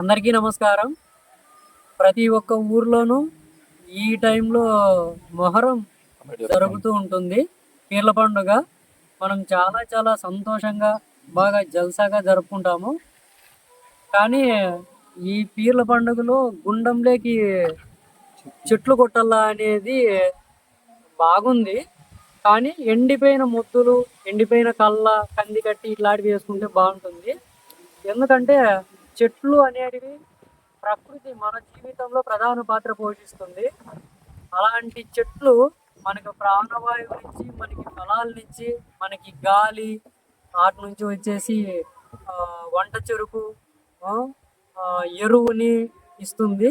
అందరికీ నమస్కారం. ప్రతి ఒక్క ఊర్లోనూ ఈ టైంలో మొహరం జరుగుతూ ఉంటుంది. పీర్ల పండుగ మనం చాలా చాలా సంతోషంగా బాగా జల్సాగా జరుపుకుంటాము. కానీ ఈ పీర్ల పండుగలో గుండంలోకి చెట్లు కొట్టాలా అనేది బాగుంది. కానీ ఎండిపోయిన ముద్దులు ఎండిపోయిన కళ్ళ కంది కట్టి ఇట్లాంటివి వేసుకుంటే బాగుంటుంది. ఎందుకంటే చెట్లు అనేటివి ప్రకృతి మన జీవితంలో ప్రధాన పాత్ర పోషిస్తుంది. అలాంటి చెట్లు మనకు ప్రాణవాయువునిచ్చి మనకి ఫలాలనిచ్చి మనకి గాలి వాటి నుంచి వచ్చేసి వంట చెరుకు ఎరువుని ఇస్తుంది.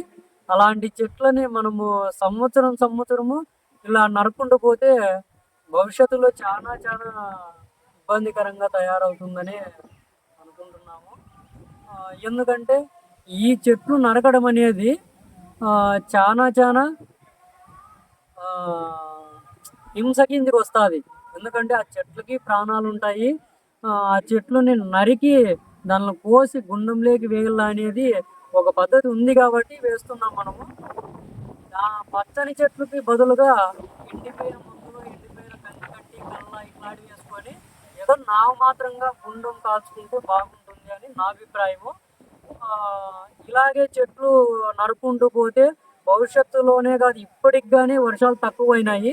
అలాంటి చెట్లని మనము సంవత్సరం సంవత్సరము ఇలా నరుకుంటూ పోతే భవిష్యత్తులో చాలా చాలా ఇబ్బందికరంగా తయారవుతుందని ఎందుకంటే ఈ చెట్లు నరకడం అనేది చాలా చాలా హింస కిందికి వస్తుంది. ఎందుకంటే ఆ చెట్లకి ప్రాణాలు ఉంటాయి ఆ చెట్లని నరికి దానిని కోసి గుండంలోకి వేయాల అనేది ఒక పద్ధతి ఉంది కాబట్టి వేస్తున్నాం మనము. ఆ పచ్చని చెట్లకి బదులుగా ఎండిపోయిన మొక్కలు ఎండిపోయిన పెద్ద కట్టి కళ్ళ ఇట్లాంటివి వేసుకొని ఏదో నావు మాత్రంగా గుండం కాల్చుకుంటే బాగుంటుంది. అని నా అభిప్రాయము. ఇలాగే చెట్లు నరుకుంటూ పోతే భవిష్యత్తులోనే కాదు ఇప్పటికి కానీ వర్షాలు తక్కువైనాయి.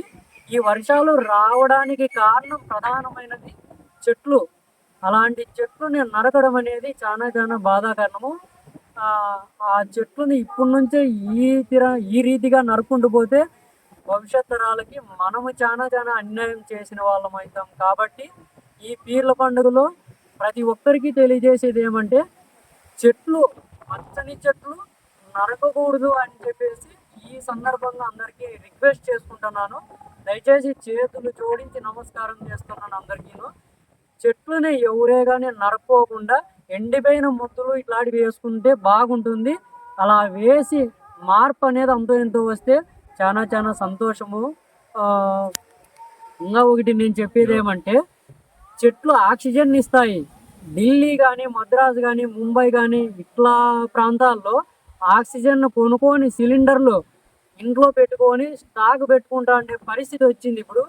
ఈ వర్షాలు రావడానికి కారణం ప్రధానమైనది చెట్లు. అలాంటి చెట్లుని నరకడం అనేది చాలా చాలా బాధాకరణము ఆ, ఆ చెట్లుని ఇప్పటి నుంచే ఈ తీర ఈ రీతిగా నరుకుంటూ పోతే భవిష్యత్ తరాలకి మనము చాలా చాలా అన్యాయం చేసిన వాళ్ళం అవుతాం. కాబట్టి ఈ పీర్ల పండుగలో ప్రతి ఒక్కరికి తెలియజేసేది ఏమంటే చెట్లు పచ్చని చెట్లు నరకకూడదు అని చెప్పేసి ఈ సందర్భంగా అందరికీ రిక్వెస్ట్ చేసుకుంటున్నాను. దయచేసి చేతులు జోడించి నమస్కారం చేస్తున్నాను అందరికీను. చెట్లని ఎవరే కానీ నరక్కోకుండా ఎండిపోయిన మొత్తులు ఇట్లాంటివి వేసుకుంటే బాగుంటుంది. అలా వేసి మార్పు అనేది అంతో ఎంతో వస్తే చాలా చాలా సంతోషము. ఇంకా ఒకటి నేను చెప్పేది ఏమంటే చెట్లు ఆక్సిజన్ ఇస్తాయి. ఢిల్లీ కానీ మద్రాసు కానీ ముంబై కానీ ఇట్లా ప్రాంతాల్లో ఆక్సిజన్ కొనుక్కొని సిలిండర్లు ఇంట్లో పెట్టుకొని స్టాక్ పెట్టుకుంటా అంటే పరిస్థితి వచ్చింది ఇప్పుడు.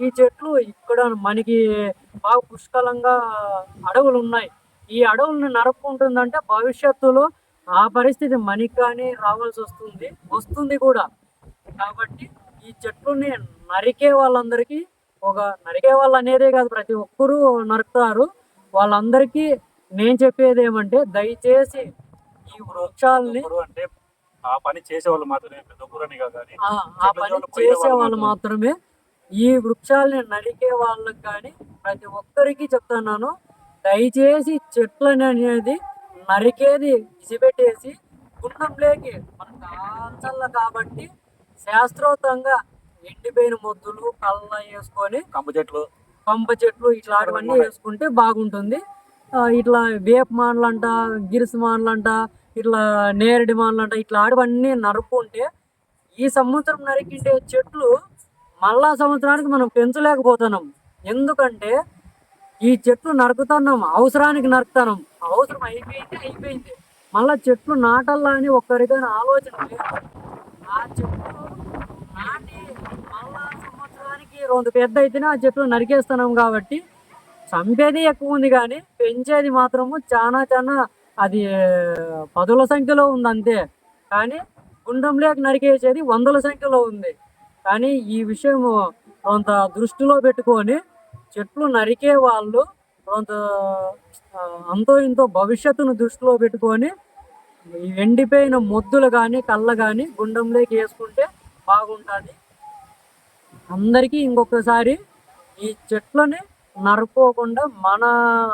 ఈ చెట్లు ఇక్కడ మనకి బాగా పుష్కలంగా అడవులు ఉన్నాయి. ఈ అడవులను నరుపుకుంటుందంటే భవిష్యత్తులో ఆ పరిస్థితి మనకి కానీ రావాల్సి వస్తుంది వస్తుంది కూడా. కాబట్టి ఈ చెట్లుని నరికే వాళ్ళందరికీ ఒక నరికే వాళ్ళు అనేదే కాదు ప్రతి ఒక్కరూ నరుకుతారు. వాళ్ళందరికీ నేను చెప్పేది ఏమంటే దయచేసి ఈ వృక్షాలని అంటే ఆ పని మాత్రమే ఊరని కాదు కానీ ఆ పని చేసే వాళ్ళు మాత్రమే. ఈ వృక్షాలని నరికే వాళ్ళకి కానీ ప్రతి ఒక్కరికి చెప్తున్నాను దయచేసి చెట్లని అనేది నరికేది విసిపెట్టేసి గుండంలోకి మనం కాల్చల్ల కాబట్టి శాస్త్రోక్తంగా ఎండిపోయిన మొద్దులు కళ్ళ వేసుకొని కంప చెట్లు పంప చెట్లు ఇట్లాంటివన్నీ వేసుకుంటే బాగుంటుంది. ఇట్లా వేప మానలంట గిరిసి మానలంట ఇట్లా నేరడి మానలంట ఇట్లాంటివన్నీ నరుక్కుంటే ఈ సంవత్సరం నరికిండే చెట్లు మళ్ళా సంవత్సరానికి మనం పెంచలేకపోతున్నాం. ఎందుకంటే ఈ చెట్లు నరుకుతున్నాం అవసరానికి నరుకుతున్నాం. అవసరం అయిపోయింది అయిపోయింది. మళ్ళా చెట్లు నాటల్లా అని ఒక్కరికైనా ఆలోచన లేదు. ఆ చెట్లు రెండు పెద్ద అయితేనే ఆ చెట్లు నరికేస్తున్నాం కాబట్టి చంపేది ఎక్కువ ఉంది కానీ పెంచేది మాత్రము చాలా చాలా అది పదుల సంఖ్యలో ఉంది అంతే. కానీ గుండంలోకి నరికేసేది వందల సంఖ్యలో ఉంది. కానీ ఈ విషయం కొంత దృష్టిలో పెట్టుకొని చెట్లు నరికే వాళ్ళు కొంత అంతో ఇంతో భవిష్యత్తును దృష్టిలో పెట్టుకొని ఎండిపోయిన మొద్దులు కానీ కళ్ళ కానీ గుండంలోకి వేసుకుంటే బాగుంటుంది. అందరికీ ఇంకొకసారి ఈ చెట్లని నరుక్కోకుండా మన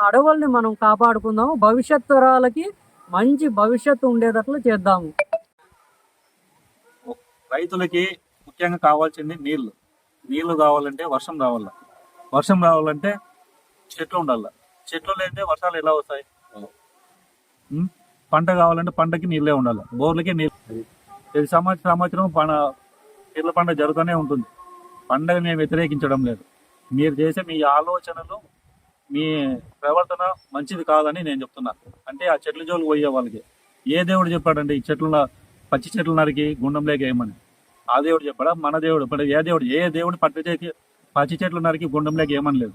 అడవుల్ని మనం కాపాడుకుందాము. భవిష్యత్ తరాలకి మంచి భవిష్యత్తు ఉండేటట్లు చేద్దాము. రైతులకి ముఖ్యంగా కావాల్సింది నీళ్ళు. నీళ్ళు కావాలంటే వర్షం రావాల. వర్షం రావాలంటే చెట్లు ఉండాల. చెట్లు లేదంటే వర్షాలు ఎలా వస్తాయి? పంట కావాలంటే పంటకి నీళ్ళే ఉండాలి. బోర్లకి నీళ్ళు. ప్రతి సంవత్సరం సంవత్సరం పన నీళ్ళ పంట జరుగుతూనే ఉంటుంది. పండగని మేము వ్యతిరేకించడం లేదు. మీరు చేసే మీ ఆలోచనలు మీ ప్రవర్తన మంచిది కాదని నేను చెప్తున్నా. అంటే ఆ చెట్ల జోలు పోయే వాళ్ళకి. ఏ దేవుడు చెప్పాడండి ఈ చెట్లు పచ్చి చెట్లు నరికి గుండంలోకి వేయమని ఆ దేవుడు చెప్పాడా మన దేవుడు ఇప్పుడు ఏ దేవుడు ఏ దేవుడు పట్టి చేసి పచ్చి చెట్లు నరికి గుండంలోకి ఏమని లేదు.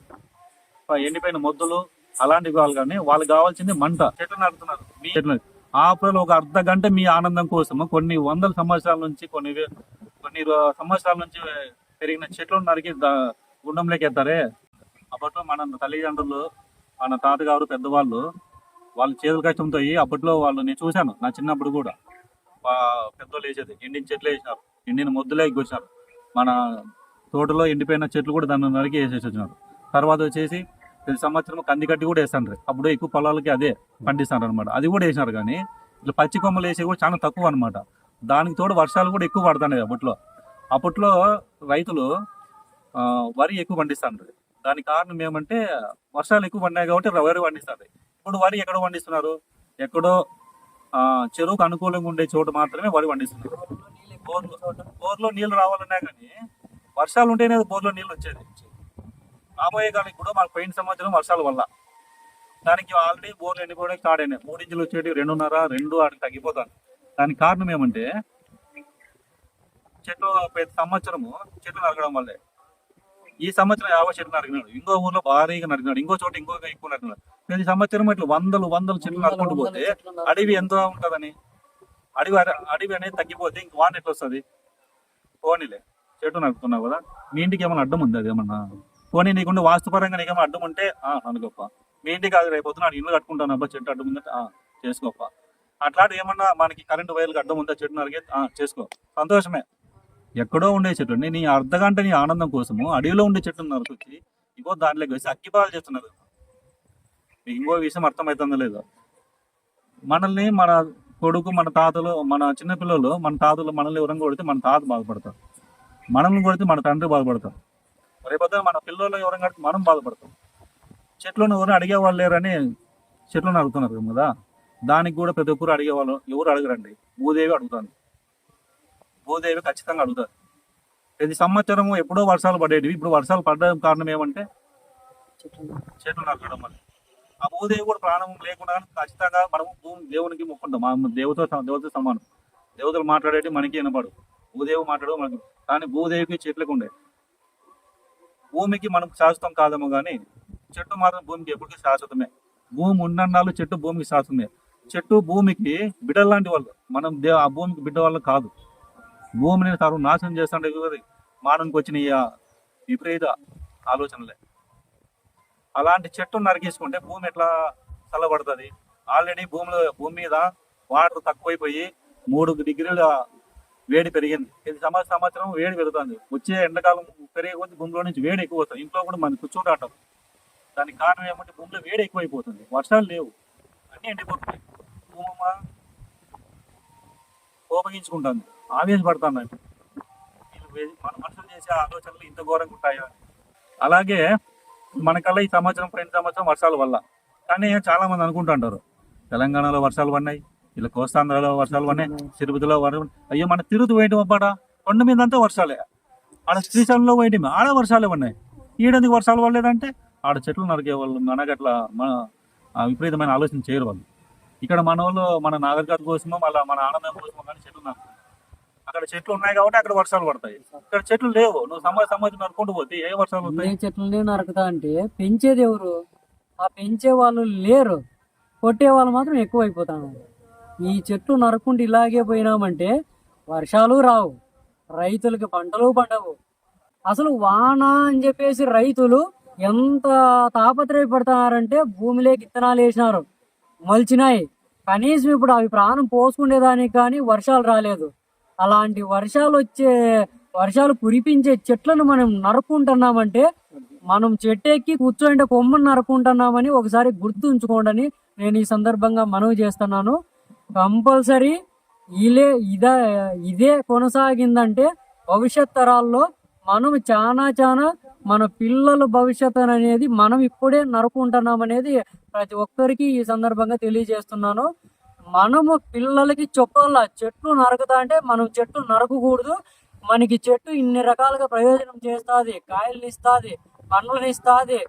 ఎండిపోయిన మొద్దులు అలాంటివి కావాలి కానీ వాళ్ళకి కావాల్సింది మంట. చెట్లు నరుకుతున్నారు. మీ చెట్లు నరికి. ఒక అర్ధ గంట మీ ఆనందం కోసం కొన్ని వందల సంవత్సరాల నుంచి కొన్ని వే- కొన్ని సంవత్సరాల నుంచి పెరిగిన చెట్లు నరికి దా- గుండంలోకి ఎత్తారే అప్పట్లో మన తల్లిదండ్రులు మన తాతగారు పెద్దవాళ్ళు వాళ్ళ చేతుల కష్టంతో అప్పట్లో వాళ్ళు నేను చూశాను నా చిన్నప్పుడు కూడా. పెద్దోళ్ళు వేసేది ఎండిన చెట్లు వేసినారు ఎండిన మొద్దులే ఎగ్గొచ్చినారు. మన తోటలో ఎండిపోయిన చెట్లు కూడా దాన్ని నరికి వేసేసి వచ్చినారు. తర్వాత వచ్చేసి ప్రతి సంవత్సరం కంది కట్టి కూడా వేస్తాను అప్పుడు ఎక్కువ పొలాలకి అదే పండిస్తారు అనమాట అది కూడా వేసినారు కానీ ఇట్లా పచ్చి కొమ్మలు వేసి కూడా చాలా తక్కువ అనమాట దానికి తోడు వర్షాలు కూడా ఎక్కువ పడుతున్నాయి అప్పట్లో. అప్పట్లో రైతులు వరి ఎక్కువ పండిస్తుంటారు దానికి కారణం ఏమంటే వర్షాలు ఎక్కువ పడినాయి కాబట్టి వరి పండిస్తారు ఇప్పుడు వరి ఎక్కడ పండిస్తున్నారు? ఎక్కడో చెరువుకు అనుకూలంగా ఉండే చోటు మాత్రమే వరి పండిస్తున్నారు. బోర్లు బోర్లో నీళ్ళు రావాలన్నా కానీ వర్షాలు ఉంటేనే బోర్లో నీళ్ళు వచ్చేది. రాబోయే కాలం కూడా మాకు పోయిన సంవత్సరం వర్షాల వల్ల. దానికి ఆల్రెడీ బోర్లు ఎండిపోవడానికి స్టార్ట్ అయినాయి మూడు ఇంచులు వచ్చేటి రెండున్నర రెండు ఆడికి తగ్గిపోతాను దానికి కారణం ఏమంటే చెట్లు ప్రతి సంవత్సరము చెట్లు నరకడం వల్లే. ఈ సంవత్సరం యాభై చెట్లు నరికినాడు. ఇంకో ఊర్లో భారీగా నరికినాడు. ఇంకో చోట ఇంకో ఎక్కువ నరికినాడు. ప్రతి సంవత్సరం ఇట్లా వందలు వందలు చెట్లు నరుకుంటూ పోతే అడవి ఎంత ఉంటుందని? అడవి అడవి అనేది తగ్గిపోతే ఇంక వాన ఎట్లా వస్తుంది? పోనీలే. చెట్టు నరుకుతున్నావు కదా. మీ ఇంటికి ఏమైనా అడ్డం ఉంది అది ఏమన్నా? పోనీ నీకుండే వాస్తుపరంగా నీకేమైనా అడ్డం ఉంటే ఆ, అనుకోప్ప మీ ఇంటికి అది రేపు పొద్దున ఇల్లు కట్టుకుంటాను అబ్బా చెట్టు అడ్డం ఉందంటే ఆ, చేసుకోప్ప అట్లాంటి ఏమన్నా మనకి కరెంటు వైర్లకు అడ్డం ఉందా చెట్టు నరిగే ఆ, చేసుకో. సంతోషమే. ఎక్కడో ఉండే చెట్టు నీ అర్ధగంట నీ ఆనందం కోసము అడవిలో ఉండే చెట్టును నరకొచ్చి ఇంకో దాంట్లోకి వేసి అక్కిపాలు చేస్తున్నారు. మీకు ఇంకో విషయం అర్థమవుతుందో లేదో. మనల్ని మన కొడుకు మన తాతలు మన చిన్నపిల్లలు మన తాతలు మనల్ని ఎవరైనా కొడితే మన తాత బాధపడతారు. మనల్ని కొడితే మన తండ్రి బాధపడతారు. రేపొద్దున మన పిల్లలు ఎవరైనా కడితే మనం బాధపడతాం. చెట్లను ఎవరు అడిగే వాళ్ళు లేరని చెట్లను అడుగుతున్నారు కదా. దానికి కూడా ప్రతి ఒక్కరు అడిగేవాళ్ళు ఎవరు అడగరండి. భూదేవి అడుగుతాను భూదేవి ఖచ్చితంగా అడుగుతారు. ప్రతి సంవత్సరము ఎప్పుడో వర్షాలు పడేటివి. ఇప్పుడు వర్షాలు పడడం కారణం ఏమంటే చెట్లు నరకడం వల్ల. ఆ భూదేవి కూడా ప్రాణం లేకుండా ఖచ్చితంగా మనము భూమి దేవునికి మొక్కుంటాం. మా దేవతో దేవత సమానం. దేవతలు మాట్లాడేటి మనకి వినపడు భూదేవి మాట్లాడు మనకి కానీ భూదేవికి చెట్లకు ఉండే. భూమికి మనం శాశ్వతం కాదేమో కానీ చెట్టు మాత్రం భూమికి ఎప్పటికీ శాశ్వతమే. భూమి ఉన్నన్నాళ్ళు చెట్టు భూమికి శాశ్వతమే. చెట్టు భూమికి బిడ్డలు లాంటి వాళ్ళు. మనం దే ఆ భూమికి బిడ్డ వాళ్ళు కాదు. భూమిని సర్వ నాశనం చేస్తుంటే కదా. మానవునికి వచ్చిన ఈ విపరీత ఆలోచనలే. అలాంటి చెట్టు నరికేసుకుంటే భూమి ఎట్లా చల్లబడుతుంది? ఆల్రెడీ భూమిలో భూమి మీద వాటర్ తక్కువైపోయి మూడు డిగ్రీల వేడి పెరిగింది. ఇది సంవత్సరం సంవత్సరం వేడి పెరుగుతుంది. వచ్చే ఎండాకాలం పెరిగే కొద్ది భూమిలో నుంచి వేడి ఎక్కువ అవుతుంది ఇంట్లో కూడా మనం కూర్చుంటాం దానికి కారణం ఏమంటే భూమిలో వేడి ఎక్కువైపోతుంది. వర్షాలు లేవు. అన్నీ ఎండిపోతున్నాయి. భూమమ్మ కోపగించుకుంటుంది ఆవేశపడుతుంది వీళ్ళు మన మనుషులు చేసే ఆలోచనలు ఇంత ఘోరంగా ఉంటాయా? అలాగే మనకల్లా ఈ సంవత్సరం పోయిన సంవత్సరం వర్షాల వల్ల. కానీ చాలా మంది అనుకుంటుంటారు తెలంగాణలో వర్షాలు పడినాయి ఇలా కోస్తాంధ్రలో వర్షాలు పడినాయి తిరుపతిలో వర్షం అయ్యో మన తిరుపతి పోయటం అబ్బాడ కొండ మీద అంతా వర్షాలే. ఆడ శ్రీశైలంలో పోయటం ఆడ వర్షాలే పడినాయి. ఈడెందుకు వర్షాలు పడలేదంటే ఆడ చెట్లు నరికే వాళ్ళు మనకట్లా మన ఆ విపరీతమైన ఆలోచన చేయరు వాళ్ళు. ఇక్కడ మన వాళ్ళు మన నాగరికత కోసమో మళ్ళీ మన ఆనందం కోసమో కానీ చెట్లు నరుకుతారు అక్కడ చెట్లు ఉన్నాయి కాబట్టి అక్కడ వర్షాలు పడతాయి. ఇక్కడ చెట్లు లేవు. నువ్వు సంవత్సరం సంవత్సరం నరుకుంటూ పోతే ఏ వర్షాలు వస్తాయి? ఏ చెట్లని నరకుతా అంటే పెంచేది ఎవరు? ఆ పెంచే వాళ్ళు లేరు. కొట్టే వాళ్ళు మాత్రం ఎక్కువ అయిపోతాను ఈ చెట్లు నరుకుంటూ ఇలాగే పోయినామంటే వర్షాలు రావు. రైతులకి పంటలు పండవు. అసలు వాన అని చెప్పేసి రైతులు ఎంత తాపత్రయపడుతున్నారంటే భూమిలోకి ఇత్తనాలు వేసినారు. మొలిచినాయి. కనీసం ఇప్పుడు అవి ప్రాణం పోసుకునేదానికి కానీ వర్షాలు రాలేదు. అలాంటి వర్షాలు వచ్చే వర్షాలు కురిపించే చెట్లను మనం నరుక్కుంటున్నామంటే మనం చెట్టెక్కి కూర్చోంటే కొమ్మను నరుక్కుంటున్నామని ఒకసారి గుర్తుంచుకోండి నేను ఈ సందర్భంగా మనవి చేస్తున్నాను. కంపల్సరీ ఇలే ఇదే ఇదే కొనసాగిందంటే భవిష్యత్ తరాల్లో మనం చాలా చాలా మన పిల్లల భవిష్యత్ అనేది మనం ఇప్పుడే నరుకుంటున్నాం అనేది ప్రతి ఒక్కరికి ఈ సందర్భంగా తెలియజేస్తున్నాను. మనము పిల్లలకి చెప్పాల చెట్లు నరకుతా అంటే మనం చెట్టు నరకకూడదు. మనకి చెట్టు ఇన్ని రకాలుగా ప్రయోజనం చేస్తుంది కాయల్ని ఇస్తుంది పండ్లను ఇస్తుంది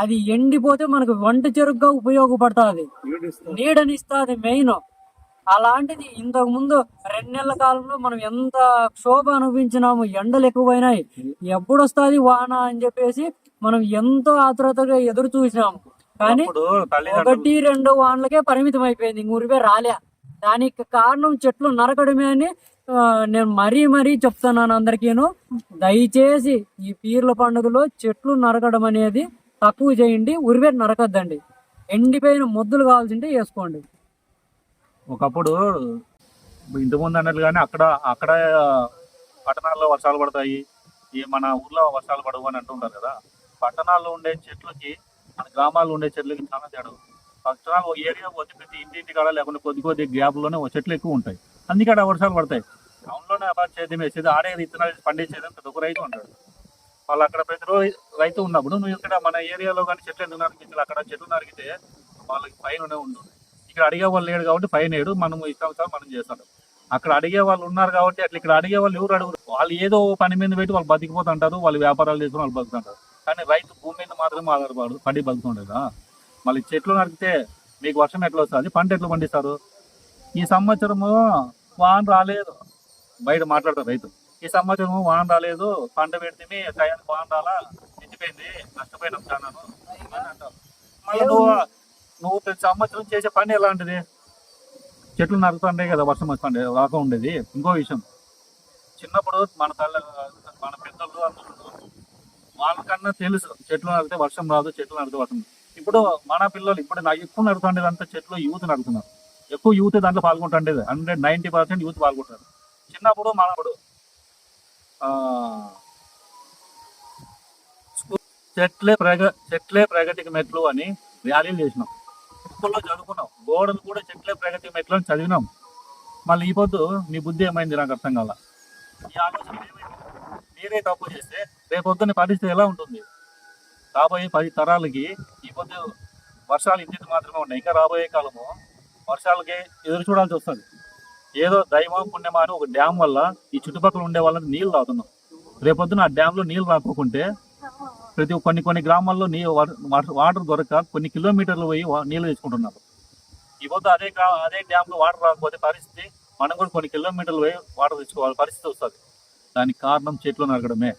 అది ఎండిపోతే మనకు వంట చెరుగ్గా ఉపయోగపడుతుంది. నీడనిస్తుంది మెయిన్. అలాంటిది ఇంతకు ముందు రెండు నెలల కాలంలో మనం ఎంత క్షోభ అనుభవించినాము ఎండలు ఎక్కువైనాయి. ఎప్పుడు వస్తుంది వాన అని చెప్పేసి మనం ఎంతో ఆతురతగా ఎదురు చూసినాము కానీ ఒకటి రెండు వానలకే పరిమితం అయిపోయింది ఊరిపే రాలే. దానికి కారణం చెట్లు నరకడమే అని నేను మరీ మరీ చెప్తున్నాను అందరికీను. దయచేసి ఈ పీర్ల పండుగలో చెట్లు నరకడం అనేది తక్కువ చేయండి ఉరివే నరకద్దండి. ఎండిపోయిన మొద్దులు కావాల్సింటే వేసుకోండి. ఒకప్పుడు ఇంటి ముందు అన్నట్లు కానీ అక్కడ అక్కడ పట్టణాల్లో వర్షాలు పడతాయి. ఈ మన ఊర్లో వర్షాలు పడవు అని అంటుంటారు కదా. పట్టణాల్లో ఉండే చెట్లకి మన గ్రామాల్లో ఉండే చెట్లకి చాలా తేడా ఫస్ట్ పట్టణాలు ఒక ఏరియా పోతే ప్రతి ఇంటింటి కాడ లేకుండా కొద్ది కొద్ది గ్యాప్లోనే చెట్లు ఎక్కువ ఉంటాయి. అందుకే అక్కడ వర్షాలు పడతాయి. టౌన్లోనే అలా చేద్దాం వేసేది ఆడే విత్తనాలు పండించేది ప్రతి ఒక్క రైతు ఉంటాడు. వాళ్ళు అక్కడ ప్రతి రోజు రైతు ఉన్నప్పుడు నువ్వు ఇక్కడ మన ఏరియాలో కానీ చెట్లు ఎందుకు నరికించాలి అక్కడ చెట్లు నరికితే వాళ్ళకి పైన ఉంటుంది ఇక్కడ అడిగే వాళ్ళు లేడు కాబట్టి పైన ఏడు మనం ఇష్టం సార్ మనం చేస్తాం. అక్కడ అడిగే వాళ్ళు ఉన్నారు కాబట్టి అట్లా ఇక్కడ అడిగే వాళ్ళు ఎవరు అడుగురు? వాళ్ళు ఏదో పని మీద పెట్టి వాళ్ళు బతికిపోతుంటారు వాళ్ళు వ్యాపారాలు చేసుకుని వాళ్ళు బతుకుతుంటారు. కానీ రైతు భూమి మీద మాత్రమే ఆధారపడు పడి బతుకుతుండేదా మళ్ళీ చెట్లు నరికితే మీకు వర్షం ఎట్లా వస్తుంది? పంట ఎట్లా పండిస్తారు? ఈ సంవత్సరము వాన రాలేదు. బయట మాట్లాడతారు రైతు. ఈ సంవత్సరము వాన రాలేదు. పంట పెడితే టయానికి వాన రాలా? నిండిపోయింది. నష్టపోయినాం మళ్ళీ నువ్వు నువ్వు ప్రతి సంవత్సరం చేసే పని ఎలాంటిది? చెట్లు నరుకుతుండే కదా వర్షం వస్తుండే రాక ఉండేది. ఇంకో విషయం. చిన్నప్పుడు మన తల్లి మన పెద్దలు వాళ్ళకన్నా తెలుసు. చెట్లు నడితే వర్షం రాదు చెట్లు నడితే వర్షం ఇప్పుడు మన పిల్లలు ఇప్పుడు నాకు ఎక్కువ నడుతుండేది అంతా చెట్లు యూత్ నడుతున్నారు ఎక్కువ యూత్ దాంట్లో పాల్గొంటుండేది. హండ్రెడ్ నైన్టీ పర్సెంట్ యూత్ పాల్గొంటారు. చిన్నప్పుడు మనప్పుడు ఆ, చెట్లే ప్రగ చెట్లే ప్రగతికి మెట్లు అని ర్యాలీలు చేసినాం. స్కూల్లో చదువుకున్నాం. గోడలు కూడా చెట్లే ప్రగతి మెట్లు అని చదివినాం. మళ్ళీ ఈ పొద్దు మీ బుద్ధి ఏమైంది నాకు అర్థం కాల. ఈ ఆలోచన ఏమైంది మీరే తప్పు చేస్తే రేపొద్దున పరిస్థితి ఎలా ఉంటుంది? రాబోయే పది తరాలకి ఈ పొద్దు వర్షాలు ఇంటికి మాత్రమే ఉన్నాయి. ఇంకా రాబోయే కాలము వర్షాలకి ఎదురు చూడాల్సి వస్తుంది. ఏదో దైవం పుణ్యమా అని ఒక డ్యామ్ వల్ల ఈ చుట్టుపక్కల ఉండే వాళ్ళకి నీళ్ళు తాగుతున్నాం రేపొద్దున ఆ డ్యాంలో నీళ్ళు నీళ్ళు ప్రతి కొన్ని కొన్ని గ్రామాల్లో నీ వాటర్ వాటర్ దొరక కొన్ని కిలోమీటర్లు పోయి నీళ్ళు తెచ్చుకుంటున్నారు. ఈ పొద్దు అదే అదే డ్యామ్లో వాటర్ రాకపోతే పరిస్థితి మనం కూడా కొన్ని కిలోమీటర్లు పోయి వాటర్ తెచ్చుకోవాలి. పరిస్థితి వస్తుంది. దానికి కారణం చెట్లు నరగడమే